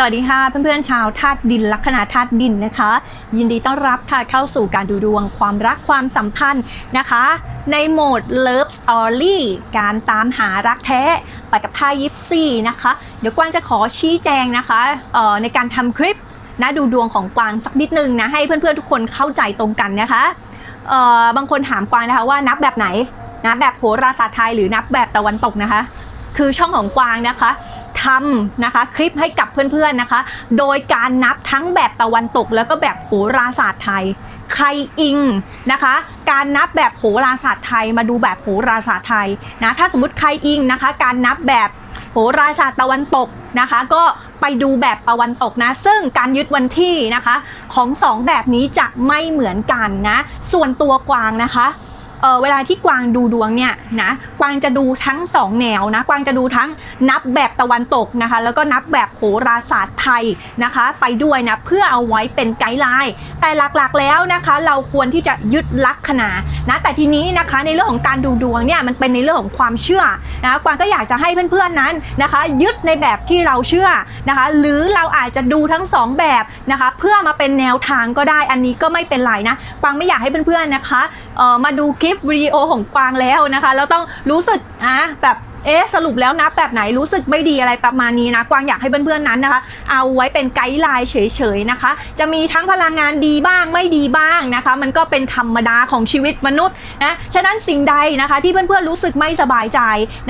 สวัสดีค่ะเพื่อนๆชาวธาตุดินลัคนาธาตุดินนะคะ ยินดีต้อนรับค่ะเข้าสู่การดูดวงความรักความสัมพันธ์นะคะ ในโหมด Love Story การตามหารักแท้ไปกับท่ายิปซีนะคะ เดี๋ยวกวางจะขอชี้แจงนะคะเอ่อในการทำคลิปนะดูดวงของกวางสักนิดนึงนะให้เพื่อนๆทุกคนเข้าใจตรงกันนะคะเอ่อบางคนถามกวางนะคะว่านับแบบไหนนะแบบโหราศาสตร์ไทยหรือนับแบบตะวันตกนะคะ คือช่องของกวางนะคะ ทำนะคะคลิปให้กับเพื่อนๆนะคะ โดยการนับทั้งแบบตะวันตก แล้วก็แบบโหราศาสตร์ไทย ใครอิงนะคะ การนับแบบโหราศาสตร์ไทย มาดูแบบโหราศาสตร์ไทยนะถ้าสมมติใครอิงนะคะ การนับแบบโหราศาสตร์ตะวันตกนะคะ ก็ไปดูแบบตะวันตกนะ ซึ่งการยึดวันที่นะคะ ของสองแบบนี้จะไม่เหมือนกันนะ ส่วนตัวกวางนะคะ เออเวลาที่กวางดูดวงเนี่ยนะกวางจะดูทั้ง 2 แนวนะกวางจะดูทั้งนับแบบตะวันตกนะคะ แล้วก็นับแบบโหราศาสตร์ไทยนะคะ ไปด้วยนะเพื่อเอาไว้เป็นไกด์ไลน์แต่หลักๆแล้วนะคะ เราควรที่จะยึดลักษณะนะแต่ทีนี้นะคะในเรื่องของการดูดวงเนี่ยมันเป็นในเรื่องของความเชื่อนะกวางก็อยากจะให้เพื่อนๆนั้นนะคะ ยึดในแบบที่เราเชื่อนะคะ หรือเราอาจจะดูทั้งสองแบบนะคะ เพื่อมาเป็นแนวทางก็ได้อันนี้ก็ไม่เป็นไรนะกวางไม่อยากให้เพื่อนๆนะคะ มาดูคลิปวิดีโอของกวางแล้วนะคะ แล้วต้องรู้สึกอะแบบ เอ๊ะสรุปแล้วนับแบบไหนรู้สึกไม่ดีอะไรประมาณนี้นะกวางอยากให้เพื่อนๆนั้นนะคะ เอาไว้เป็นไกด์ไลน์เฉยๆนะคะ จะมีทั้งพลังงานดีบ้างไม่ดีบ้างนะคะ มันก็เป็นธรรมดาของชีวิตมนุษย์นะฉะนั้นสิ่งใดนะคะที่เพื่อนๆรู้สึกไม่สบายใจ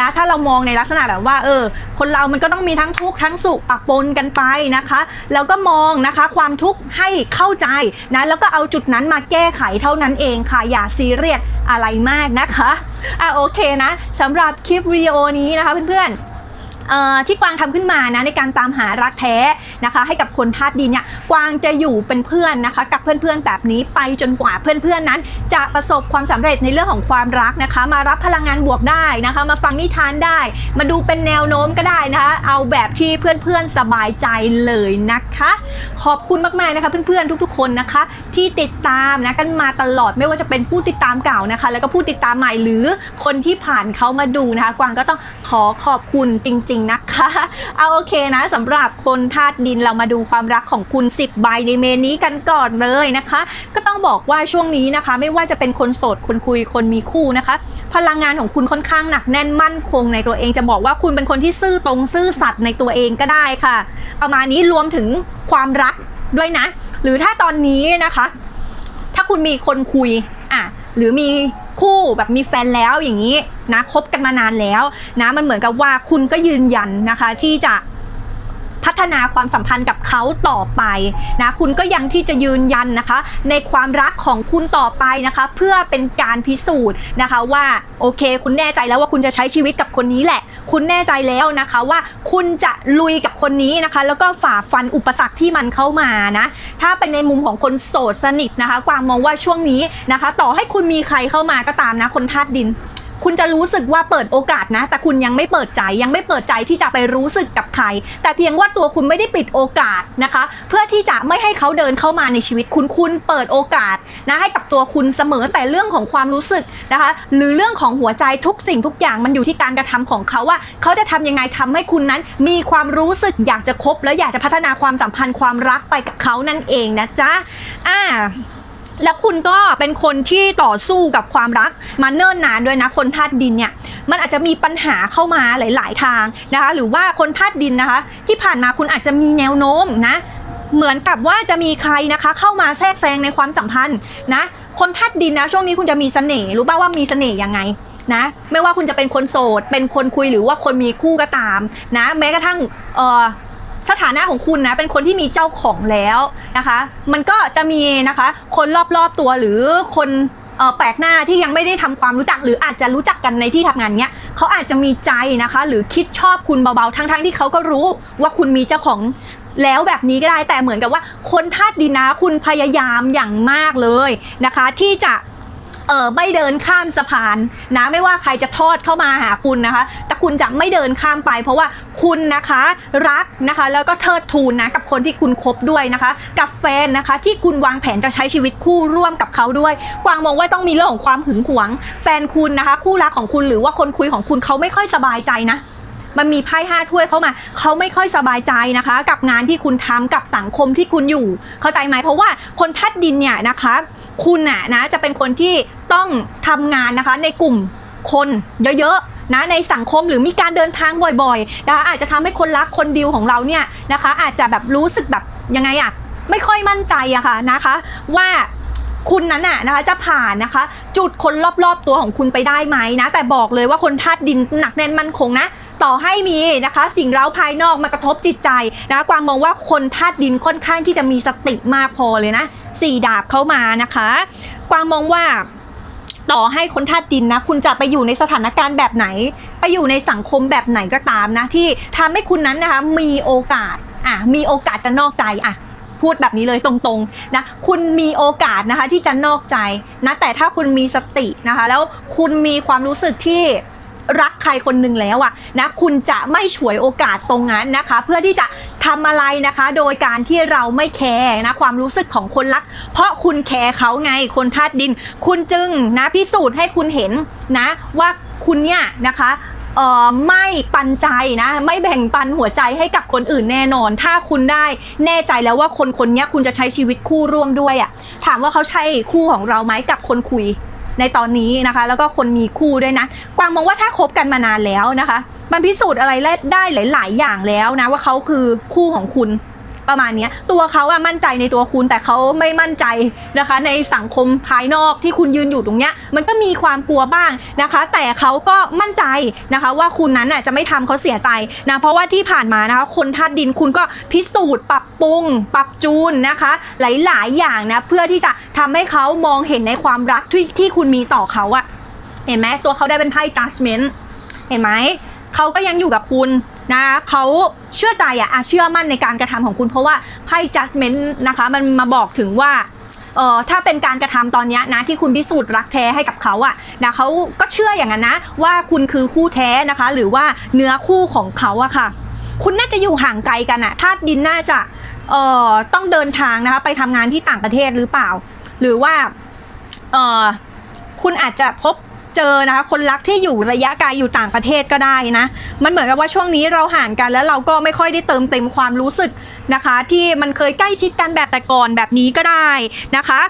นะถ้าเรามองในลักษณะแบบว่าเออคนเรามันก็ต้องมีทั้งทุกข์ทั้งสุขปะปนกันไปนะคะแล้วก็มองนะคะความทุกข์ให้เข้าใจนะแล้วก็เอาจุดนั้นมาแก้ไขเท่านั้นเองค่ะอย่าซีเรียสอะไรมากนะคะอะโอเคนะสำหรับคลิปวิดีโอนี้นะคะเพื่อน ที่กวางทำขึ้นมานะในการตามหารักแท้นะคะ ให้กับคนธาตุดินเนี่ยกวางจะอยู่เป็นเพื่อนนะคะ กับเพื่อนๆแบบนี้ไปจนกว่าเพื่อนๆนั้น จะประสบความสำเร็จในเรื่องของความรักนะคะ มารับพลังงานบวกได้นะคะ มาฟังนิทานได้ มาดูเป็นแนวโน้มก็ได้นะคะเอาแบบที่เพื่อนๆสบายใจเลยนะคะ ขอบคุณมากๆนะคะเพื่อนๆทุก ๆ คนนะคะ ที่ติดตามนะกันมาตลอดไม่ว่าจะเป็นผู้ติดตามเก่านะคะ แล้วก็ผู้ติดตามใหม่หรือคนที่ผ่านเขามาดูนะคะ กวางก็ต้องขอขอบคุณจริงๆนะคะ เอาโอเคนะสำหรับคนธาตุดินเรามาดูความรักของคุณ 10 ใบในเมนนี้กันก่อนเลยนะคะ ก็ต้องบอกว่าช่วงนี้นะคะ ไม่ว่าจะเป็นคนโสดคนคุยคนมีคู่นะคะ พลังงานของคุณค่อนข้างหนักแน่นมั่นคงในตัวเองจะบอกว่าคุณเป็นคนที่ซื่อตรงซื่อสัตย์ในตัวเองก็ได้ค่ะ ประมาณนี้รวมถึงความรักด้วยนะ หรือถ้าตอนนี้นะคะ ถ้าคุณมีคนคุยอะหรือมี คู่แบบมีแฟนแล้วอย่างนี้นะคบกันมานานแล้วนะมันเหมือนกับว่าคุณก็ยืนยันนะคะที่จะ พัฒนาความสัมพันธ์กับเขาต่อไปนะคุณก็ยังที่จะยืนยันนะคะ ในความรักของคุณต่อไปนะคะ เพื่อเป็นการพิสูจน์นะคะว่าโอเค คุณแน่ใจแล้วว่าคุณจะใช้ชีวิตกับคนนี้แหละ คุณแน่ใจแล้วนะคะว่าคุณจะลุยกับคนนี้นะคะ แล้วก็ฝ่าฟันอุปสรรคที่มันเข้ามานะถ้าเป็นในมุมของคนโสดสนิทนะคะกวางมองว่าช่วงนี้นะคะ ต่อให้คุณมีใครเข้ามาก็ตามนะ คนธาตุดิน คุณจะรู้สึกว่าเปิดโอกาสนะ แต่คุณยังไม่เปิดใจยังไม่เปิดใจที่จะไปรู้สึกกับใคร แต่เพียงว่าตัวคุณไม่ได้ปิดโอกาสนะคะ เพื่อที่จะไม่ให้เขาเดินเข้ามาในชีวิตคุณคุณเปิดโอกาสนะให้กับตัวคุณเสมอแต่เรื่องของความรู้สึกนะคะ หรือเรื่องของหัวใจทุกสิ่งทุกอย่างมันอยู่ที่การกระทำของเขาว่าเขาจะทำยังไงทำให้คุณนั้น มีความรู้สึกอยากจะคบและอยากจะพัฒนาความสัมพันธ์ความรักไปกับเขานั่นเองนะจ๊ะอ่า แล้วคุณก็เป็นคนที่ต่อสู้กับความรักมาเนิ่นนานด้วยนะ คนธาตุดินเนี่ยมันอาจจะมีปัญหาเข้ามาหลาย ๆ ทางนะคะ หรือว่าคนธาตุดินนะคะ ที่ผ่านมาคุณอาจจะมีแนวโน้มนะ เหมือนกับว่าจะมีใครนะคะ เข้ามาแทรกแซงในความสัมพันธ์นะคนธาตุดินนะ ช่วงนี้คุณจะมีเสน่ห์รู้ป่าว่ามีเสน่ห์ยังไงนะไม่ว่าคุณจะเป็นคนโสด เป็นคนคุยหรือว่าคนมีคู่ก็ตามนะ แม้กระทั่งเออ สถานะของคุณนะเป็นคนที่มีเจ้าของแล้วนะคะ มันก็จะมีนะคะ คนรอบๆตัวหรือคนแปลกหน้าที่ยังไม่ได้ทำความรู้จัก หรืออาจจะรู้จักกันในที่ทำงานเนี้ยเขาอาจจะมีใจนะคะ หรือคิดชอบคุณเบาๆ ทั้งๆที่เขาก็รู้ว่าคุณมีเจ้าของแล้วแบบนี้ก็ได้แต่เหมือนกับว่า คนธาตุดินนะคุณพยายามอย่างมากเลยนะคะ ที่จะ เออไม่เดินข้ามสะพานนะไม่ว่าใครจะทอดเข้ามาหาคุณนะคะ แต่คุณจะไม่เดินข้ามไป เพราะว่าคุณนะคะรักนะคะ แล้วก็เทิดทูนนะกับคนที่คุณคบด้วยนะคะ กับแฟนนะคะ ที่คุณวางแผนจะใช้ชีวิตคู่ร่วมกับเขาด้วย กวางมองว่าต้องมีเรื่องของความหึงหวง แฟนคุณนะคะ คู่รักของคุณหรือว่าคนคุยของคุณเขาไม่ค่อยสบายใจนะ มันมีไพ่ห้าถ้วยเข้ามา เขาไม่ค่อยสบายใจนะคะ กับงานที่คุณทำกับสังคมที่คุณอยู่ เข้าใจไหมเพราะว่าคนธาตุดินเนี่ยนะคะ คุณน่ะนะจะเป็นคนที่ต้องทำงานนะคะในกลุ่มคนเยอะๆนะในสังคมหรือมีการเดินทางบ่อยๆนะคะอาจจะทำให้คนรักคนดีลของเราเนี่ยนะคะ อาจจะแบบรู้สึกแบบยังไงอะไม่ค่อยมั่นใจอะค่ะนะคะ ว่าคุณนั้นน่ะนะคะจะผ่านนะคะ จุดคนรอบๆตัวของคุณไปได้ไหมนะ แต่บอกเลยว่าคนธาตุดินหนักแน่นมั่นคงนะ ต่อให้มีนะคะ สิ่งเร้าภายนอกมากระทบจิตใจนะกวางมองว่าคนธาตุดินค่อนข้างที่จะมีสติมากพอเลยนะสี่ดาบเข้ามานะคะ กวางมองว่าต่อให้คนธาตุดินนะ คุณจะไปอยู่ในสถานการณ์แบบไหน ไปอยู่ในสังคมแบบไหนก็ตามนะ ที่ทำให้คุณนั้นนะคะมีโอกาสอะมีโอกาสจะนอกใจอะพูดแบบนี้เลยตรงๆนะคุณมีโอกาสนะคะที่จะนอกใจนะแต่ถ้าคุณมีสตินะคะ แล้วคุณมีความรู้สึกที่ รักใครคนหนึ่งแล้วอะนะคุณจะไม่ฉวยโอกาสตรงนั้นนะคะ เพื่อที่จะทำอะไรนะคะ โดยการที่เราไม่แคร์นะความรู้สึกของคนรัก เพราะคุณแคร์เขาไงคนธาตุดิน คุณจึงนะพิสูจน์ให้คุณเห็นนะว่าคุณเนี่ยนะคะเอ่อไม่ปันใจนะ ไม่แบ่งปันหัวใจให้กับคนอื่นแน่นอน ถ้าคุณได้แน่ใจแล้วว่าคนคนนี้คุณจะใช้ชีวิตคู่ร่วมด้วยอะ่ะถามว่าเขาใช่คู่ของเราไหมกับคนคุย ในตอนนี้นะคะ แล้วก็คนมีคู่ด้วยนะกวางมองว่าถ้าคบกันมานานแล้วนะคะ มันพิสูจน์อะไรได้หลาย ๆ อย่างแล้วนะว่าเขาคือคู่ของคุณ ประมาณนี้ตัวเขาอะมั่นใจในตัวคุณแต่เขาไม่มั่นใจนะคะ ในสังคมภายนอกที่คุณยืนอยู่ตรงเนี้ยมันก็มีความกลัวบ้างนะคะ แต่เขาก็มั่นใจนะคะว่าคุณนั้นอะจะไม่ทำเขาเสียใจนะเพราะว่าที่ผ่านมานะคะคนธาตุดินคุณก็พิสูจน์ปรับปรุง ปรับจูนนะคะ หลาย ๆ อย่างนะเพื่อที่จะทำให้เขามองเห็นในความรักที่ที่คุณมีต่อเขาอะเห็นไหมตัวเขาได้เป็นไพ่ judgment เห็นไหมเขาก็ยังอยู่กับคุณ นะเขาเชื่อใจอะอะเชื่อมั่นในการกระทำของคุณ เพราะว่าไพ่ judgment นะคะ มันมาบอกถึงว่าเออถ้าเป็นการกระทำตอนนี้นะที่คุณพิสูจน์รักแท้ให้กับเขาอะนะเขาก็เชื่ออย่างนั้นนะ ว่าคุณคือคู่แท้นะคะ หรือว่าเนื้อคู่ของเขาอะค่ะ คุณน่าจะอยู่ห่างไกลกันอะธาตุดินน่าจะเอ่อต้องเดินทางนะคะ ไปทำงานที่ต่างประเทศหรือเปล่า หรือว่าเอ่อคุณอาจจะพบ เจอนะคะคนรักที่อยู่ระยะไกลอยู่ต่างประเทศก็ได้นะ มันเหมือนกับว่าช่วงนี้เราห่างกันแล้วเราก็ไม่ค่อยได้เติมเต็มความรู้สึกนะคะ ที่มันเคยใกล้ชิดกันแบบแต่ก่อนแบบนี้ก็ได้นะคะ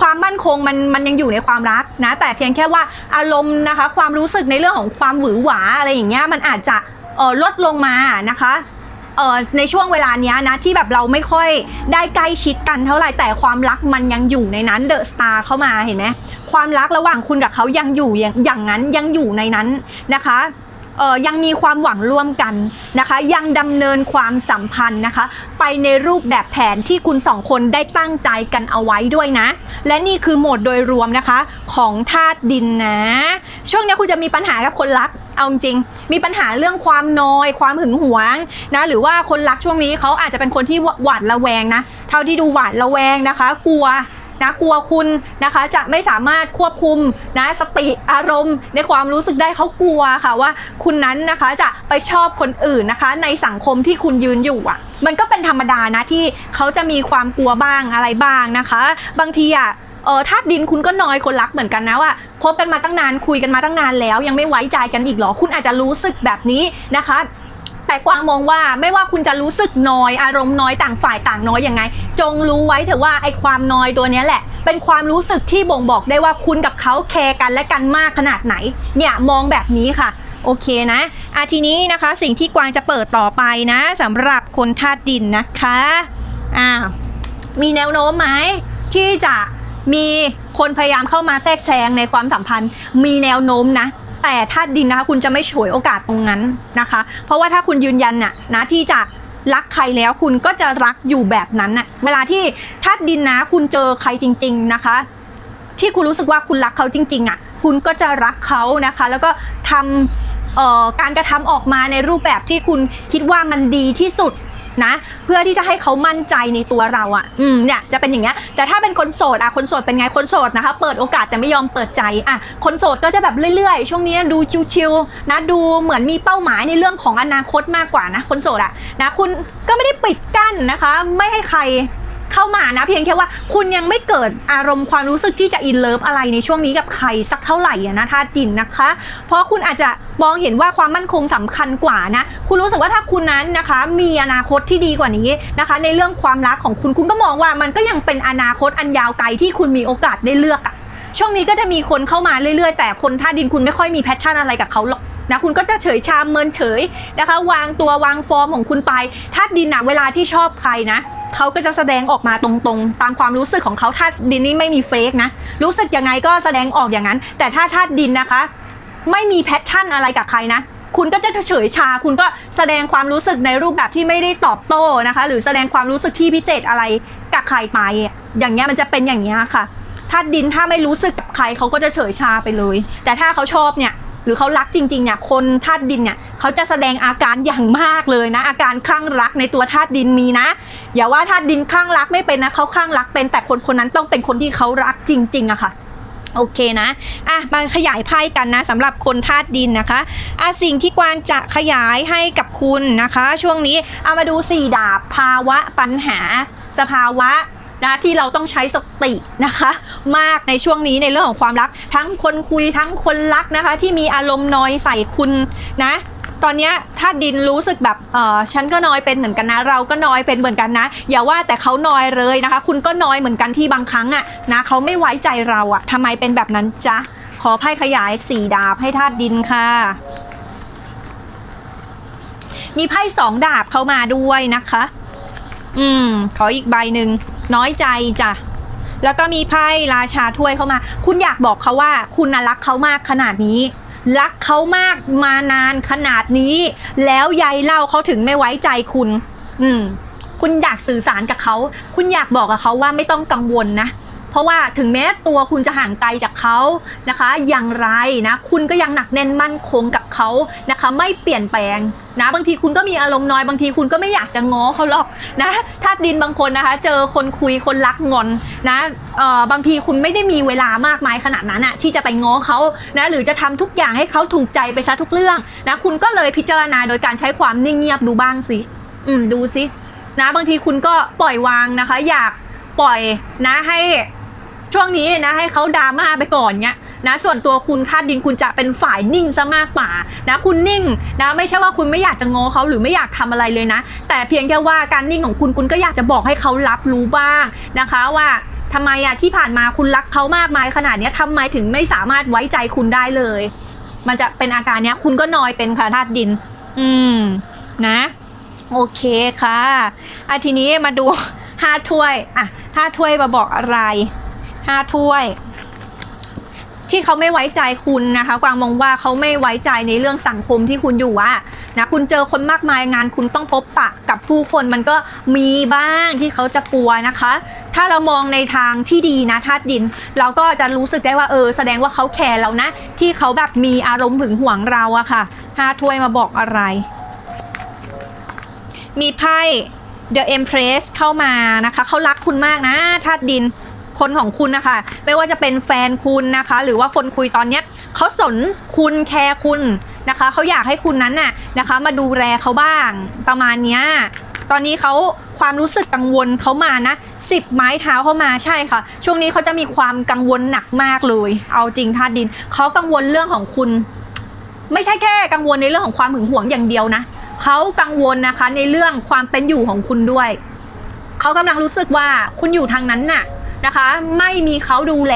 ความมั่นคงมันมันยังอยู่ในความรักนะ แต่เพียงแค่ว่าอารมณ์นะคะ ความรู้สึกในเรื่องของความหวือหวาอะไรอย่างเงี้ยมันอาจจะออลดลงมานะคะ เอ่อในช่วงเวลาเนี้ยนะที่แบบเราไม่ค่อยได้ใกล้ชิดกันเท่าไหร่แต่ความรักมันยังอยู่ในนั้นเดอะสตาร์เข้ามาเห็นไหมความรักระหว่างคุณกับเขายังอยู่อย่างอย่างนั้นยังอยู่ในนั้นนะคะ ยังมีความหวังร่วมกันนะคะ ยังดำเนินความสัมพันธ์นะคะ ไปในรูปแบบแผนที่คุณสองคนได้ตั้งใจกันเอาไว้ด้วยนะ และนี่คือโหมดโดยรวมนะคะของธาตุดินนะ ช่วงนี้คุณจะมีปัญหากับคนรักเอาจริง มีปัญหาเรื่องความนอยความหึงหวงนะ หรือว่าคนรักช่วงนี้เขาอาจจะเป็นคนที่หวาดระแวงนะ เท่าที่ดูหวาดระแวงนะคะ กลัว นะกลัวคุณนะคะจะไม่สามารถควบคุมนะสติอารมณ์ ในความรู้สึกได้เขากลัวค่ะว่า คุณนั้นนะคะจะไปชอบคนอื่นนะคะ ในสังคมที่คุณยืนอยู่อะ มันก็เป็นธรรมดานะที่เขาจะมีความกลัวบ้างอะไรบ้างนะคะ บางทีอะเออธาตุดินคุณก็น้อยคนรักเหมือนกันนะว่าคบกันมาตั้งนานคุยกันมาตั้งนานแล้ว ยังไม่ไว้ใจกันอีกเหรอ คุณอาจจะรู้สึกแบบนี้นะคะ แต่กวางมองว่าไม่ว่าคุณจะรู้สึกน้อยอารมณ์น้อยต่างฝ่ายต่างน้อยยังไง จงรู้ไว้เถอะว่าไอ้ความน้อยตัวนี้แหละ เป็นความรู้สึกที่บ่งบอกได้ว่าคุณกับเขาแคร์กันและกันมากขนาดไหน เนี่ยมองแบบนี้ค่ะโอเคนะอาทีนี้นะคะสิ่งที่กวางจะเปิดต่อไปนะสำหรับคนธาตุดินนะคะอ่ามีแนวโน้มไหมที่จะมีคนพยายามเข้ามาแทรกแซงในความสัมพันธ์ มีแนวโน้มนะ แต่ถ้าดินนะคะคุณจะไม่ฉวยโอกาสตรงนั้นนะคะ เพราะว่าถ้าคุณยืนยันน่ะนะที่จะรักใครแล้วคุณก็จะรักอยู่แบบนั้นน่ะเวลาที่ถ้าดินนะคุณเจอใครจริง ๆนะคะ ที่คุณรู้สึกว่าคุณรักเขาจริง ๆอะคุณก็จะรักเขานะคะ แล้วก็ทำเอ่อการกระทำออกมาในรูปแบบที่คุณคิดว่ามันดีที่สุด นะ เพื่อที่จะให้เขามั่นใจในตัวเราอะ อืมเนี่ยจะเป็นอย่างเงี้ยแต่ถ้าเป็นคนโสดอะคนโสดเป็นไงคนโสดนะคะ เปิดโอกาสแต่ไม่ยอมเปิดใจอะคนโสดก็จะแบบเรื่อยๆ ช่วงนี้ดูชิวๆนะดูเหมือนมีเป้าหมายในเรื่องของอนาคตมากกว่านะ คนโสดอะนะคุณก็ไม่ได้ปิดกั้นนะคะ ไม่ให้ใคร เข้ามานะ เพียงแค่ว่าคุณยังไม่เกิดอารมณ์ความรู้สึกที่จะอินเลิฟอะไรในช่วงนี้กับใครสักเท่าไหร่อะนะธาตุดินนะคะ เพราะคุณอาจจะมองเห็นว่าความมั่นคงสำคัญกว่านะ คุณรู้สึกว่าถ้าคุณนั้นนะคะ มีอนาคตที่ดีกว่านี้นะคะ ในเรื่องความรักของคุณคุณก็มองว่ามันก็ยังเป็นอนาคตอันยาวไกลที่คุณมีโอกาสได้เลือกอะช่วงนี้ก็จะมีคนเข้ามาเรื่อยๆ แต่คนท่าดินคุณไม่ค่อยมีแพชชั่นอะไรกับเขาหรอกนะคุณก็จะเฉยชามเมินเฉยนะคะ วางตัววางฟอร์มของคุณไปท่าดินนะเวลาที่ชอบใครนะ เขาก็จะแสดงออกมาตรงๆ ตามความรู้สึกของเขาท่าดินนี่ไม่มีเฟกนะ รู้สึกยังไงก็แสดงออกอย่างนั้น แต่ถ้าท่าดินนะคะ ไม่มีแพชชั่นอะไรกับใครนะ คุณก็จะเฉยชา คุณก็แสดงความรู้สึกในรูปแบบที่ไม่ได้ตอบโต้นะคะ หรือแสดงความรู้สึกที่พิเศษอะไรกับใครไปอะอย่างเงี้ยมันจะเป็นอย่างเงี้ยค่ะถ้าดินถ้าไม่รู้สึกกับใครเขาก็จะเฉยชาไปเลย แต่ถ้าเขาชอบเนี่ย หรือเขารักจริงๆเนี่ยคนธาตุดินเนี่ยเขาจะแสดงอาการอย่างมากเลยนะ อาการคลั่งรักในตัวธาตุดินมีนะ อย่าว่าธาตุดินคลั่งรักไม่เป็นนะเขาคลั่งรักเป็นแต่คนคนนั้นต้องเป็นคนที่เขารักจริงๆอะค่ะโอเคนะอะมาขยายไพ่กันนะสำหรับคนธาตุดินนะคะอะสิ่งที่กวางจะขยายให้กับคุณนะคะ ช่วงนี้เอามาดูสี่ดาบภาวะปัญหา สภาวะ นะที่เราต้องใช้สตินะคะ มากในช่วงนี้ในเรื่องของความรัก ทั้งคนคุยทั้งคนรักนะคะ ที่มีอารมณ์น้อยใส่คุณนะ ตอนนี้ถ้าดินรู้สึกแบบเออฉันก็น้อยเป็นเหมือนกันนะ เราก็น้อยเป็นเหมือนกันนะ อย่าว่าแต่เขาน้อยเลยนะคะ คุณก็น้อยเหมือนกันที่บางครั้งอะนะเขาไม่ไว้ใจเราอะทำไมเป็นแบบนั้นจ๊ะขอไพ่ขยายสี่ดาบให้ธาตุดินค่ะมีไพ่สองดาบเข้ามาด้วยนะคะ อืม ขออีกใบหนึ่ง น้อยใจจ้ะแล้วก็มีไพ่ราชาถ้วยเข้ามา คุณอยากบอกเขาว่า คุณน่ะรักเขามากขนาดนี้ รักเขามากมานานขนาดนี้ แล้วยายเล่าเขาถึงไม่ไว้ใจคุณ อืม คุณอยากสื่อสารกับเขา คุณอยากบอกกับเขาว่าไม่ต้องกังวลนะ ราะว่าถึงแม้ตัวคุณจะห่างไกลจากเขานะคะ อย่างไรนะคุณก็ยังหนักแน่นมั่นคงกับเขานะคะ ไม่เปลี่ยนแปลงนะบางทีคุณก็มีอารมณ์น้อยบางทีคุณก็ไม่อยากจะง้อเขาหรอกนะถ้าดินบางคนนะคะ เจอคนคุยคนรักงอนนะเอ่อบางทีคุณไม่ได้มีเวลามากมายขนาดนั้นอะที่จะไปง้อเขานะหรือจะทำทุกอย่างให้เขาถูกใจไปซะทุกเรื่องนะคุณก็เลยพิจารณาโดยการใช้ความนิ่งเงียบดูบ้างสิอืมดูสินะบางทีคุณก็ปล่อยวางนะคะ อยากปล่อยนะให้ ช่วงนี้นะให้เขาดราม่าไปก่อนเนี้ยนะส่วนตัวคุณธาตุดินคุณจะเป็นฝ่ายนิ่งซะมากกว่านะคุณนิ่งนะไม่ใช่ว่าคุณไม่อยากจะงอเขาหรือไม่อยากทำอะไรเลยนะ แต่เพียงแค่ว่าการนิ่งของคุณคุณก็อยากจะบอกให้เขารับรู้บ้างนะคะว่าทำไมอะที่ผ่านมาคุณรักเขามากมายขนาดนี้ทำไมถึงไม่สามารถไว้ใจคุณได้เลย มันจะเป็นอาการเนี้ย คุณก็นอยเป็นค่ะธาตุดิน อืม นะ โอเคค่ะอะทีนี้มาดูห้าถ้วย อะห้าถ้วยมาบอกอะไร ห้าถ้วย ที่เขาไม่ไว้ใจคุณนะคะ กวางมองว่าเขาไม่ไว้ใจในเรื่องสังคมที่คุณอยู่อะนะคุณเจอคนมากมายงานคุณต้องพบปะกับผู้คนมันก็มีบ้างที่เขาจะกลัวนะคะ ถ้าเรามองในทางที่ดีนะธาตุดิน เราก็จะรู้สึกได้ว่าเออ แสดงว่าเขาแคร์เรานะ ที่เขาแบบมีอารมณ์หึงหวงเราอะค่ะห้าถ้วยมาบอกอะไร มีไพ่ The Empress เข้ามานะคะ เขารักคุณมากนะธาตุดิน คนของคุณนะคะ ไม่ว่าจะเป็นแฟนคุณนะคะ หรือว่าคนคุยตอนเนี้ยเขาสนคุณแคร์คุณนะคะเขาอยากให้คุณนั้นน่ะนะคะ มาดูแลเขาบ้างประมาณเนี้ยตอนนี้เขาความรู้สึกกังวลเขามานะสิบไม้เท้าเข้ามาใช่ค่ะ ช่วงนี้เขาจะมีความกังวลหนักมากเลย เอาจริงธาตุดินเขากังวลเรื่องของคุณ ไม่ใช่แค่กังวลในเรื่องของความหึงหวงอย่างเดียวนะเขากังวลนะคะในเรื่องความเป็นอยู่ของคุณด้วยเขากำลังรู้สึกว่าคุณอยู่ทางนั้นน่ะ นะคะ ไม่มีเขาดูแล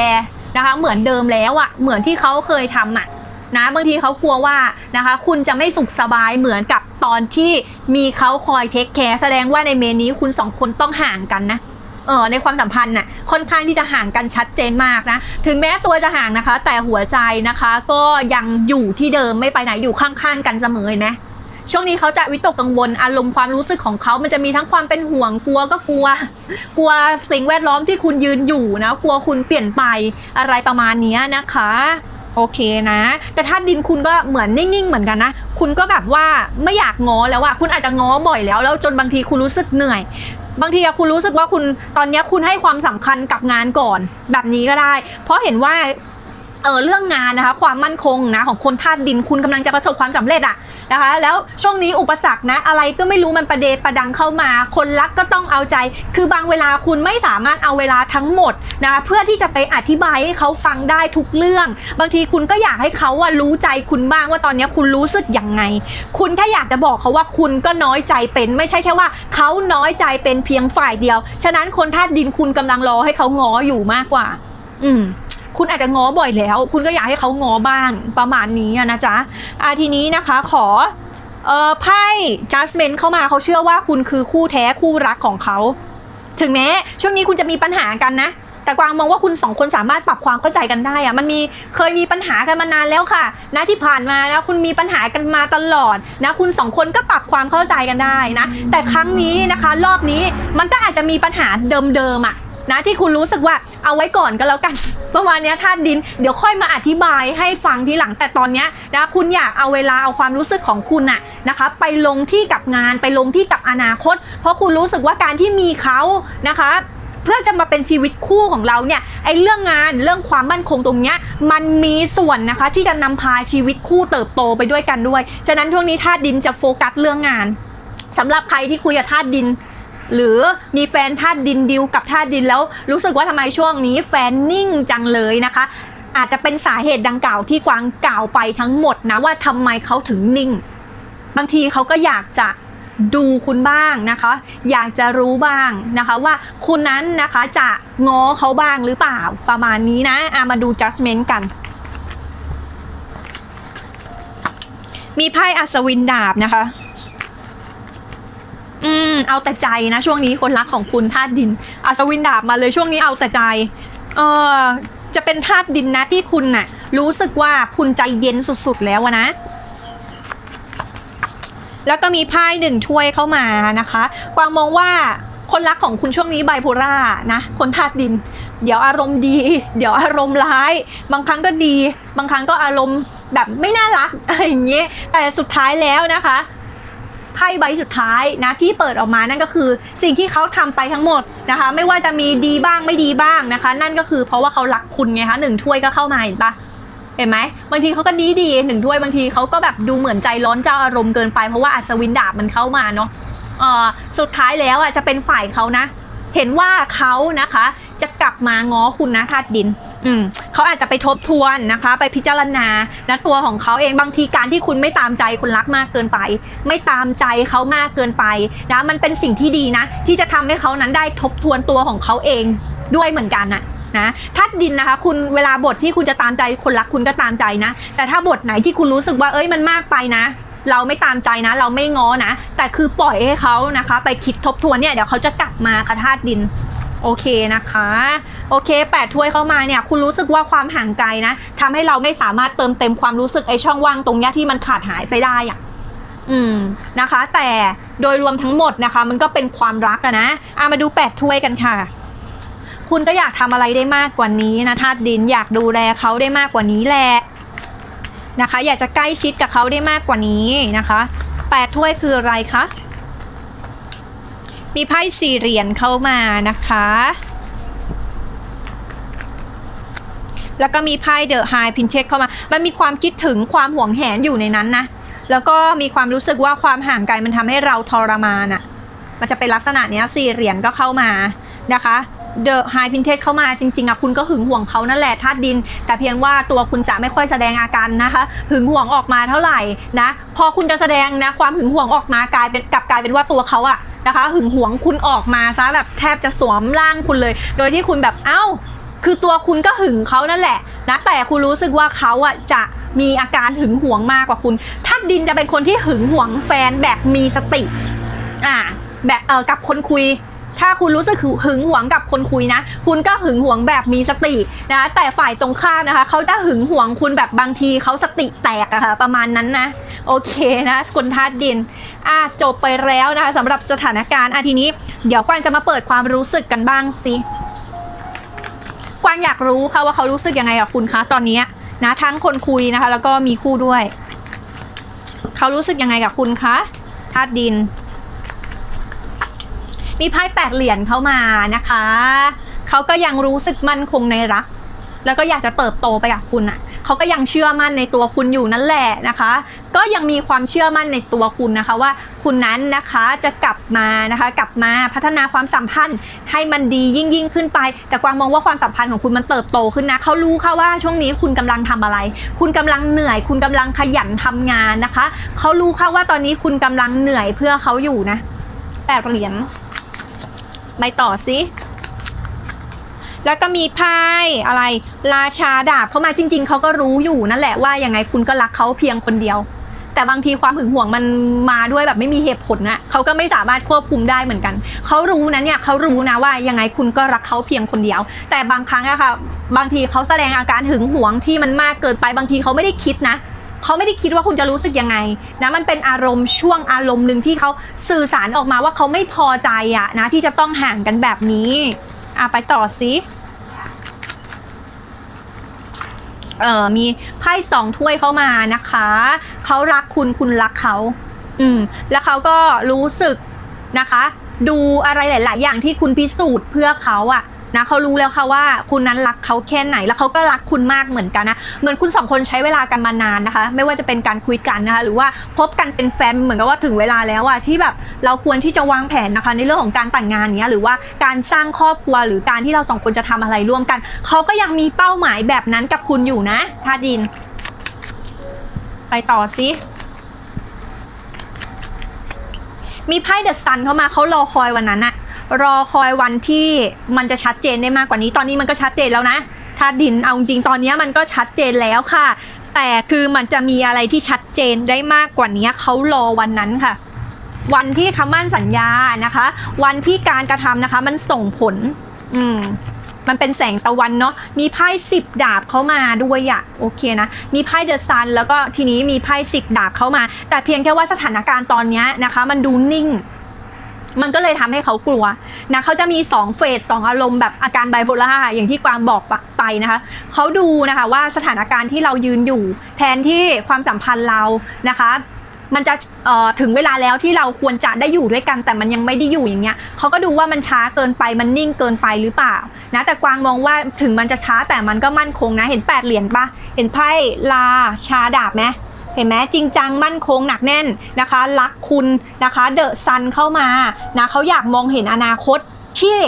นะคะ เหมือนเดิมแล้วอะ่ะเหมือนที่เขาเคยทำอะนะบางทีเขากลัวว่านะคะคุณจะไม่สุขสบายเหมือนกับตอนที่มีเขาคอยเทคแคร์แสดงว่าในเมนนี้คุณสองคนต้องห่างกันนะเออในความสัมพันธ์น่ะค่อนข้างที่จะห่างกันชัดเจนมากนะถึงแม้ตัวจะห่างนะคะ แต่หัวใจนะคะก็ยังอยู่ที่เดิมไม่ไปไหนอยู่ข้างๆกันเสมอเนไหม ช่วงนี้เขาจะวิตกกังวลอารมณ์ความรู้สึกของเขา มันจะมีทั้งความเป็นห่วงกลัวก็กลัว กลัวสิ่งแวดล้อมที่คุณยืนอยู่นะ กลัวคุณเปลี่ยนไปอะไรประมาณนี้นะคะโอเคนะ แต่ถ้าดินคุณก็เหมือนนิ่งๆเหมือนกันนะ คุณก็แบบว่าไม่อยากง้อแล้วอะคุณอาจจะง้อบ่อยแล้ว แล้วจนบางทีคุณรู้สึกเหนื่อย บางทีคุณรู้สึกว่าคุณตอนนี้คุณให้ความสำคัญกับงานก่อน แบบนี้ก็ได้ เพราะเห็นว่าเออเรื่องงานนะคะ ความมั่นคงนะของคนธาตุดินคุณกำลังจะประสบความสำเร็จอะ นะคะ แล้วช่วงนี้อุปสรรคนะ อะไรก็ไม่รู้มันประเดประดังเข้ามา คนรักก็ต้องเอาใจ คือบางเวลาคุณไม่สามารถเอาเวลาทั้งหมดนะคะเพื่อที่จะไปอธิบายให้เขาฟังได้ทุกเรื่อง บางทีคุณก็อยากให้เขาว่ารู้ใจคุณบ้างว่าตอนนี้คุณรู้สึกยังไง คุณแค่อยากจะบอกเขาว่าคุณก็น้อยใจเป็น ไม่ใช่แค่ว่าเขาน้อยใจเป็นเพียงฝ่ายเดียว ฉะนั้นคนธาตุดินคุณกำลังรอให้เขาง้ออยู่มากกว่า อืม คุณอาจจะง้อบ่อยแล้ว คุณก็อยากให้เขาง้อบ้างประมาณนี้นะจ๊ะอาทีนี้นะคะขอเอ่อไพ่ judgment เข้ามาเขาเชื่อว่าคุณคือคู่แท้คู่รักของเขา ถึงแม้ช่วงนี้คุณจะมีปัญหากันนะ แต่กวางมองว่าคุณสองคนสามารถปรับความเข้าใจกันได้อะมันมีเคยมีปัญหากันมานานแล้วค่ะ นะที่ผ่านมานะคุณมีปัญหากันมาตลอดนะคุณสองคนก็ปรับความเข้าใจกันได้นะ แต่ครั้งนี้นะคะ รอบนี้มันก็อาจจะมีปัญหาเดิมๆอะ นะที่คุณรู้สึกว่าเอาไว้ก่อนก็แล้วกัน ประมาณนี้ธาตุดิน เดี๋ยวค่อยมาอธิบายให้ฟังทีหลังแต่ตอนนี้นะคุณอยากเอาเวลาเอาความรู้สึกของคุณน่ะนะคะ ไปลงที่กับงานไปลงที่กับอนาคต เพราะคุณรู้สึกว่าการที่มีเขานะคะเพื่อจะมาเป็นชีวิตคู่ของเราเนี่ยไอ้เรื่องงานเรื่องความมั่นคงตรงเนี้ยมันมีส่วนนะคะที่จะนำพาชีวิตคู่เติบโตไปด้วยกันด้วย ฉะนั้นช่วงนี้ธาตุดินจะโฟกัสเรื่องงานสำหรับใครที่คุยกับธาตุดิน หรือมีแฟนธาตุดินดิวกับธาตุดินแล้วรู้สึกว่าทำไมช่วงนี้แฟนนิ่งจังเลยนะคะ อาจจะเป็นสาเหตุดังกล่าวที่กวางกล่าวไปทั้งหมดนะว่าทำไมเขาถึงนิ่ง บางทีเขาก็อยากจะดูคุณบ้างนะคะ อยากจะรู้บ้างนะคะว่าคุณนั้นนะคะจะง้อเขาบ้างหรือเปล่าประมาณนี้นะอามาดู judgment กัน มีไพ่อัศวินดาบนะคะ อืมเอาแต่ใจนะช่วงนี้คนรักของคุณธาตุดินอัศวินดาบมาเลยช่วงนี้เอาแต่ใจเออจะเป็นธาตุดินนะที่คุณน่ะ รู้สึกว่าคุณใจเย็นสุดๆแล้วนะ แล้วก็มีไพ่หนึ่งถ้วยเข้ามานะคะ กวางมองว่าคนรักของคุณช่วงนี้ไบโพล่านะ คนธาตุดิน เดี๋ยวอารมณ์ดี เดี๋ยวอารมณ์ร้าย บางครั้งก็ดี บางครั้งก็อารมณ์แบบไม่น่ารักอะไรอย่างเงี้ยแต่สุดท้ายแล้วนะคะ ไพ่ใบสุดท้ายนะที่เปิดออกมานั่นก็คือสิ่งที่เขาทำไปทั้งหมดนะคะ ไม่ว่าจะมีดีบ้างไม่ดีบ้างนะคะ นั่นก็คือเพราะว่าเขารักคุณไงคะหนึ่งถ้วยก็เข้ามาเห็นปะเห็นไหมบางทีเขาก็ดีดีหนึ่งถ้วยบางทีเขาก็แบบดูเหมือนใจร้อนเจ้าอารมณ์เกินไปเพราะว่าอัศวินดาบมันเข้ามาเนาะเออสุดท้ายแล้วอะจะเป็นฝ่ายเขานะ เห็นว่าเขานะคะจะกลับมาง้อคุณนะธาตุดิน อืมเขาอาจจะไปทบทวนนะคะ ไปพิจารณานะตัวของเขาเองบางทีการที่คุณไม่ตามใจคนรักมากเกินไป ไม่ตามใจเขามากเกินไปนะมันเป็นสิ่งที่ดีนะ ที่จะทำให้เขานั้นได้ทบทวนตัวของเขาเองด้วยเหมือนกันนะนะถ้าดินนะคะ คุณเวลาบทที่คุณจะตามใจคนรักคุณก็ตามใจนะ แต่ถ้าบทไหนที่คุณรู้สึกว่าเอ้ยมันมากไปนะ เราไม่ตามใจนะ เราไม่ง้อนะ แต่คือปล่อยให้เขานะคะ ไปคิดทบทวนเนี่ยเดี๋ยวเขาจะกลับมาค่ะธาตุดิน โอเคนะคะ โอเคแปดถ้วยเข้ามาเนี่ยคุณรู้สึกว่าความห่างไกลนะทำให้เราไม่สามารถเติมเต็มความรู้สึกไอช่องว่างตรงเนี้ยที่มันขาดหายไปได้อะอืมนะคะ แต่โดยรวมทั้งหมดนะคะ มันก็เป็นความรักอะนะอามาดูแปดถ้วยกันค่ะ คุณก็อยากทำอะไรได้มากกว่านี้นะธาตุดินอยากดูแลเขาได้มากกว่านี้แหละนะคะ อยากจะใกล้ชิดกับเขาได้มากกว่านี้นะคะแปดถ้วยคืออะไรคะ มีไพ่สี่เหรียญเข้ามานะคะ แล้วก็มีไพ่เดอะไฮพินเช็คเข้ามา มันมีความคิดถึงความหวงแหนอยู่ในนั้นนะ แล้วก็มีความรู้สึกว่าความห่างไกลมันทำให้เราทรมานอะ่ะ มันจะเป็นลักษณะเนี้ยสี่เหรียญก็เข้ามานะคะ เดอะไฮพินเทสเข้ามาจริงๆอะคุณก็หึงห่วงเขานั่นแหละธาตุดิน แต่เพียงว่าตัวคุณจะไม่ค่อยแสดงอาการนะคะหึงห่วงออกมาเท่าไหร่นะพอคุณจะแสดงนะความหึงห่วงออกมากลายเป็นกลับกลายเป็นว่าตัวเขาอะนะคะหึงหวงคุณออกมาซะแบบแทบจะสวมร่างคุณเลย โดยที่คุณแบบเอ้า คือตัวคุณก็หึงเขานั่นแหละนะแต่คุณรู้สึกว่าเขาอะจะมีอาการหึงหวงมากกว่าคุณถ้าดินจะเป็นคนที่หึงหวงแฟนแบบมีสติอ่าแบบเออกับคนคุย ถ้าคุณรู้สึกหึงหวงกับคนคุยนะ คุณก็หึงหวงแบบมีสตินะแต่ฝ่ายตรงข้ามนะคะเขาจะหึงหวงคุณแบบบางทีเขาสติแตกอะค่ะประมาณนั้นนะ โอเคนะคนธาตุดินอะจบไปแล้วนะคะสำหรับสถานการณ์อะทีนี้ เดี๋ยวกวางจะมาเปิดความรู้สึกกันบ้างสิกวางอยากรู้ค่ะว่าเขารู้สึกยังไงกับคุณคะตอนนี้นะทั้งคนคุยนะคะ แล้วก็มีคู่ด้วย เขารู้สึกยังไงกับคุณคะธาตุดิน มีไพ่แปดเหรียญเข้ามานะคะ เขาก็ยังรู้สึกมั่นคงในรัก แล้วก็อยากจะเติบโตไปกับคุณอะเขาก็ยังเชื่อมั่นในตัวคุณอยู่นั่นแหละนะคะ ก็ยังมีความเชื่อมั่นในตัวคุณนะคะว่าคุณนั้นนะคะจะกลับมานะคะ กลับมาพัฒนาความสัมพันธ์ให้มันดียิ่งยิ่งขึ้นไป แต่กวางมองว่าความสัมพันธ์ของคุณมันเติบโตขึ้นนะเขารู้ค่ะว่าช่วงนี้คุณกำลังทำอะไร คุณกำลังเหนื่อย คุณกำลังขยันทำงานนะคะ เขารู้ค่ะว่าตอนนี้คุณกำลังเหนื่อยเพื่อเขาอยู่นะแปดเหรียญ ไปต่อสิแล้วก็มีไพ่อะไร ราชาดาบเข้ามาจริง ๆเขาก็รู้อยู่นั่นแหละว่ายังไงคุณก็รักเขาเพียงคนเดียว แต่บางทีความหึงหวงมันมาด้วยแบบไม่มีเหตุผลนะเขาก็ไม่สามารถควบคุมได้เหมือนกันเขารู้นะเนี่ยเขารู้นะว่ายังไงคุณก็รักเขาเพียงคนเดียว แต่บางครั้งอะค่ะบางทีเขาแสดงอาการหึงหวงที่มันมากเกินไปบางทีเขาไม่ได้คิดนะ เขาไม่ได้คิดว่าคุณจะรู้สึกยังไงนะมันเป็นอารมณ์ช่วงอารมณ์หนึ่งที่เขาสื่อสารออกมาว่าเขาไม่พอใจอะนะที่จะต้องห่างกันแบบนี้อะไปต่อสิเออมีไพ่สองถ้วยเข้ามานะคะ เขารักคุณคุณรักเขา อืม แล้วเขาก็รู้สึกนะคะ ดูอะไรหลาย ๆ อย่างที่คุณพิสูจน์เพื่อเขาอะ นะเขารู้แล้วค่ะว่าคุณนั้นรักเขาแค่ไหนแล้วเขาก็รักคุณมากเหมือนกันนะเหมือนคุณสองคนใช้เวลากันมานานนะคะ ไม่ว่าจะเป็นการคุยกันนะคะ หรือว่าพบกันเป็นแฟนเหมือนกับว่าถึงเวลาแล้วอะที่แบบเราควรที่จะวางแผนนะคะ ในเรื่องของการแต่งงานเนี้ยหรือว่าการสร้างครอบครัวหรือการที่เราสองคนจะทำอะไรร่วมกันเขาก็ยังมีเป้าหมายแบบนั้นกับคุณอยู่นะธาดิน ไปต่อสิมีไพ่เดอะซันเข้ามาเขารอคอยวันนั้นอะ รอคอยวันที่มันจะชัดเจนได้มากกว่านี้ตอนนี้มันก็ชัดเจนแล้วนะธาตุดินเอาจริงตอนนี้มันก็ชัดเจนแล้วค่ะ แต่คือมันจะมีอะไรที่ชัดเจนได้มากกว่านี้เขารอวันนั้นค่ะ วันที่คำมั่นสัญญานะคะ วันที่การกระทำนะคะ มันส่งผลอืมมันเป็นแสงตะวันเนาะมีไพ่สิบดาบเข้ามาด้วยอะโอเคนะ มีไพ่เดอะซันแล้วก็ทีนี้มีไพ่สิบดาบเข้ามา แต่เพียงแค่ว่าสถานการณ์ตอนนี้นะคะ มันดูนิ่ง มันก็เลยทำให้เขากลัวนะเขาจะมี2เฟสสองอารมณ์แบบอาการไบโพล่าอย่างที่กวางบอกไปนะคะเขาดูนะคะว่าสถานการณ์ที่เรายืนอยู่ แทนที่ความสัมพันธ์เรานะคะมันจะเอ่อถึงเวลาแล้วที่เราควรจะได้อยู่ด้วยกัน แต่มันยังไม่ได้อยู่อย่างเงี้ยเขาก็ดูว่ามันช้าเกินไปมันนิ่งเกินไปหรือเปล่านะแต่กวางมองว่าถึงมันจะช้าแต่มันก็มั่นคงนะ เห็นแปดเหรียญปะเห็นไพ่ลาชาดาบไหม เห็นไหมจริงจังมั่นคงหนักแน่นนะคะ รักคุณนะคะเดอะซันเข้ามานะเขาอยากมองเห็นอนาคตที่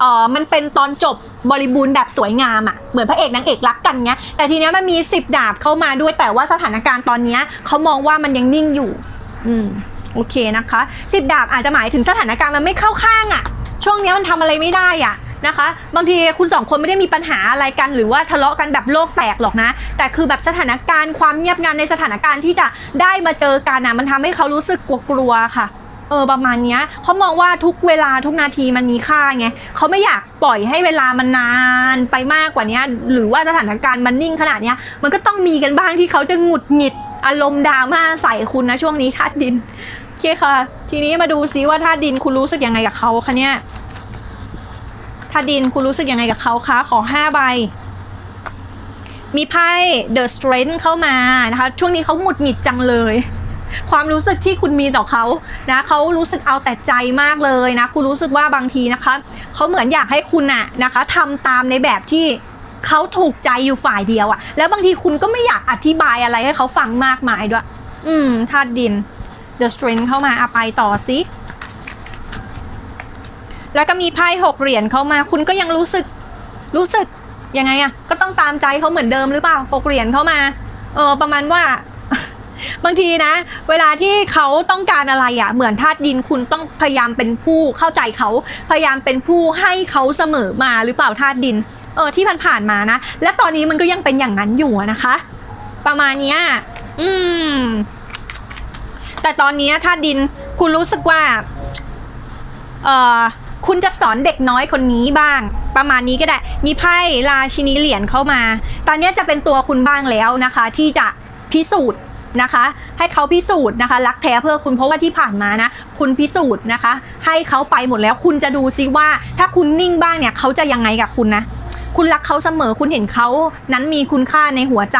เออมันเป็นตอนจบบริบูรณ์แบบสวยงามอะ่ะเหมือนพระเอกนางเอกรักกันเนี้ยแต่ทีเนี้ยมันมีสิบดาบเข้ามาด้วยแต่ว่าสถานการณ์ตอนเนี้ยเขามองว่ามันยังนิ่งอยู่ อืมโอเคนะคะสิบดาบอาจจะหมายถึงสถานการณ์มันไม่เข้าข้างอะ่ะ ช่วงเนี้ยมันทำอะไรไม่ได้อะ นะคะ บางทีคุณสองคนไม่ได้มีปัญหาอะไรกัน หรือว่าทะเลาะกันแบบโลกแตกหรอกนะ แต่คือแบบสถานการณ์ความเงียบงันในสถานการณ์ที่จะได้มาเจอกันนะมันทำให้เขารู้สึกกลัวๆค่ะเออประมาณนี้เขามองว่าทุกเวลาทุกนาทีมันมีค่าไงเขาไม่อยากปล่อยให้เวลามันนานไปมากกว่านี้หรือว่าสถานการณ์มันนิ่งขนาดนี้มันก็ต้องมีกันบ้างที่เขาจะหงุดหงิดอารมณ์ดราม่าใส่คุณนะช่วงนี้ธาตุดินโอเคค่ะ ทีนี้มาดูซิว่าธาตุดินคุณรู้สึกยังไงกับเขาคะเนี่ย ธาดินคุณรู้สึกยังไงกับเขาคะ ขอห้าใบ มีไพ่ The Strength เข้ามานะคะ ช่วงนี้เขาหงุดหงิดจังเลย ความรู้สึกที่คุณมีต่อเขานะเขารู้สึกเอาแต่ใจมากเลยนะ คุณรู้สึกว่าบางทีนะคะเขาเหมือนอยากให้คุณอะนะคะทำตามในแบบที่เขาถูกใจอยู่ฝ่ายเดียวอะแล้วบางทีคุณก็ไม่อยากอธิบายอะไรให้เขาฟังมากมายด้วย อืมธาตุดิน The Strength เข้ามาอะไปต่อสิ แล้วก็มีไพ่หกเหรียญเข้ามา คุณก็ยังรู้สึก รู้สึกยังไงอะก็ต้องตามใจเขาเหมือนเดิมหรือเปล่าหกเหรียญเข้ามา เออ ประมาณว่า บางทีนะ เวลาที่เขาต้องการอะไรอะ่ะเหมือนธาตุดินคุณต้องพยายามเป็นผู้เข้าใจเขา พยายามเป็นผู้ให้เขาเสมอมาหรือเปล่าธาตุดิน เออ ที่ผ่านๆมานะ และตอนนี้มันก็ยังเป็นอย่างนั้นอยู่นะคะ ประมาณเนี้ย อืม แต่ตอนนี้ธาตุดินคุณรู้สึกว่า เออ คุณจะสอนเด็กน้อยคนนี้บ้าง ประมาณนี้ก็ได้ มีไพ่ราชินีเหรียญเข้ามา ตอนนี้จะเป็นตัวคุณบ้างแล้วนะคะ ที่จะพิสูจน์นะคะ ให้เขาพิสูจน์นะคะ รักแท้เพื่อคุณเพราะว่าที่ผ่านมานะ คุณพิสูจน์นะคะ ให้เขาไปหมดแล้ว คุณจะดูซิว่า ถ้าคุณนิ่งบ้างเนี่ยเขาจะยังไงกับคุณนะ คุณรักเขาเสมอคุณเห็นเขานั้นมีคุณค่าในหัวใจ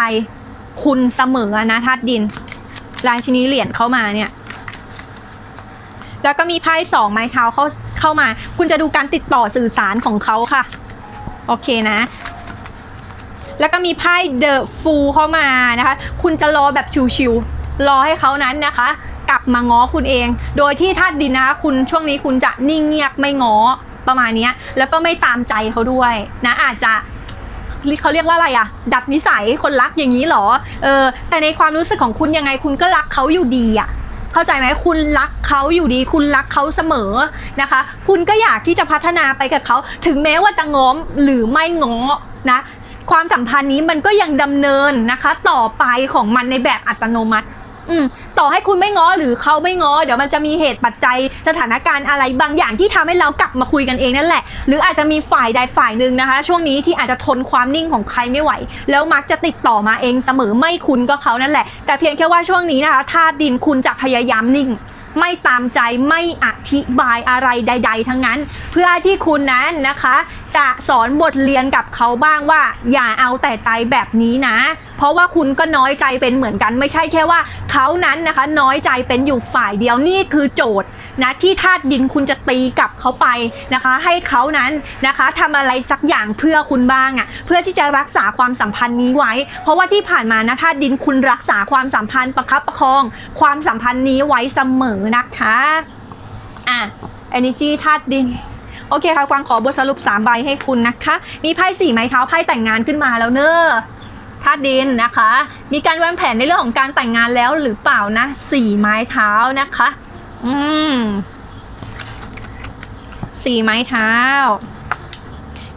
คุณเสมอนะธาตุดิน ราชินีเหรียญเข้ามาเนี่ย แล้วก็มีไพ่สองไม้เท้าเข้าเข้ามา คุณจะดูการติดต่อสื่อสารของเขาค่ะ โอเคนะ แล้วก็มีไพ่ The Fool เข้ามานะคะ คุณจะรอแบบชิวๆรอให้เขานั้นนะคะ กลับมาง้อคุณเอง โดยที่ธาตุดินนะคะคุณช่วงนี้คุณจะนิ่งเงียบไม่ง้อประมาณนี้แล้วก็ไม่ตามใจเขาด้วยนะอาจจะเขาเรียกว่าอะไรอะดัดนิสัยคนรักอย่างนี้หรอเออแต่ในความรู้สึกของคุณยังไงคุณก็รักเขาอยู่ดีอะ เข้าใจไหมคุณรักเขาอยู่ดี คุณรักเขาเสมอนะคะ คุณก็อยากที่จะพัฒนาไปกับเขา ถึงแม้ว่าจะง้อมหรือไม่ง้อนะความสัมพันธ์นี้มันก็ยังดำเนินนะคะ ต่อไปของมันในแบบอัตโนมัติ อืมต่อให้คุณไม่ง้อหรือเขาไม่ง้อเดี๋ยวมันจะมีเหตุปัจจัยสถานการณ์อะไรบางอย่างที่ทำให้เรากลับมาคุยกันเองนั่นแหละ หรืออาจจะมีฝ่ายใดฝ่ายหนึ่งนะคะ ช่วงนี้ที่อาจจะทนความนิ่งของใครไม่ไหว แล้วมักจะติดต่อมาเองเสมอไม่คุณก็เขานั่นแหละ แต่เพียงแค่ว่าช่วงนี้นะคะธาตุดินคุณจะพยายามนิ่ง ไม่ตามใจไม่อธิบายอะไรใด ๆ ทั้งนั้น เพื่อที่คุณนั้นนะคะ จะสอนบทเรียนกับเขาบ้างว่า อย่าเอาแต่ใจแบบนี้นะ เพราะว่าคุณก็น้อยใจเป็นเหมือนกัน ไม่ใช่แค่ว่าเขานั้นนะคะ น้อยใจเป็นอยู่ฝ่ายเดียวนี่คือโจทย์ นะที่ธาตุดินคุณจะตีกลับเขาไปนะคะ ให้เขานั้นนะคะทำอะไรสักอย่างเพื่อคุณบ้างอะ่ะเพื่อที่จะรักษาความสัมพันธ์นี้ไว้ เพราะว่าที่ผ่านมานะธาตุดินคุณรักษาความสัมพันธ์ประคับประคอง ความสัมพันธ์นี้ไว้เสมอนะคะอะ energy ธาตุดินโอเคค่ะกวางขอบทสรุป 3 ใบให้คุณนะคะ มีไพ่สี่ไม้เท้าไพ่แต่งงานขึ้นมาแล้วเนอะธาตุดินนะคะ มีการวางแผนในเรื่องของการแต่งงานแล้วหรือเปล่านะสี่ไม้เท้านะคะ อืมสี่ไม้เท้า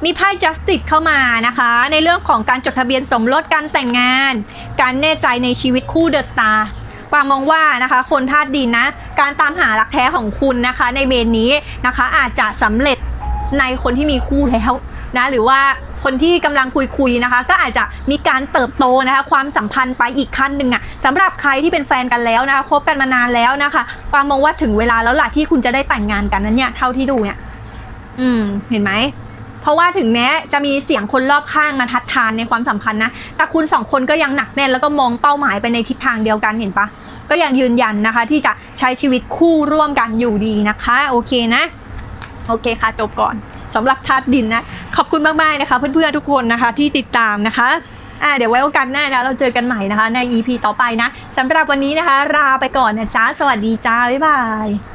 มีไพ่ justice เข้ามานะคะ ในเรื่องของการจดทะเบียนสมรสการแต่งงาน การแน่ใจในชีวิตคู่เดอะสตาร์กวางมองว่านะคะ คนธาตุดินนะ การตามหารักแท้ของคุณนะคะ ในเมนนี้นะคะ อาจจะสำเร็จในคนที่มีคู่แล้ว นะหรือว่าคนที่กำลังคุยคุยๆนะคะ ก็อาจจะมีการเติบโตนะคะความสัมพันธ์ไปอีกขั้นหนึ่งอะสำหรับใครที่เป็นแฟนกันแล้วนะคะคบกันมานานแล้วนะคะกวางมองว่าถึงเวลาแล้วล่ะที่คุณจะได้แต่งงานกันนั้นเนี่ยเท่าที่ดูเนี่ยอืมเห็นไหมเพราะว่าถึงแม้จะมีเสียงคนรอบข้างมาทัดทานในความสัมพันธ์นะ แต่คุณสองคนก็ยังหนักแน่นแล้วก็มองเป้าหมายไปในทิศทางเดียวกันเห็นปะ ก็ยังยืนยันนะคะ ที่จะใช้ชีวิตคู่ร่วมกันอยู่ดีนะคะ โอเคนะ โอเคค่ะจบก่อน สำหรับธาตุดินนะ ขอบคุณมากๆนะคะเพื่อนๆทุกคนนะคะที่ติดตามนะคะอ่าเดี๋ยวไว้โอกาสหน้านะเราเจอกันใหม่นะคะใน EP ต่อไปนะสำหรับวันนี้นะคะลาไปก่อนนะจ้าสวัสดีจ้า บ๊ายบาย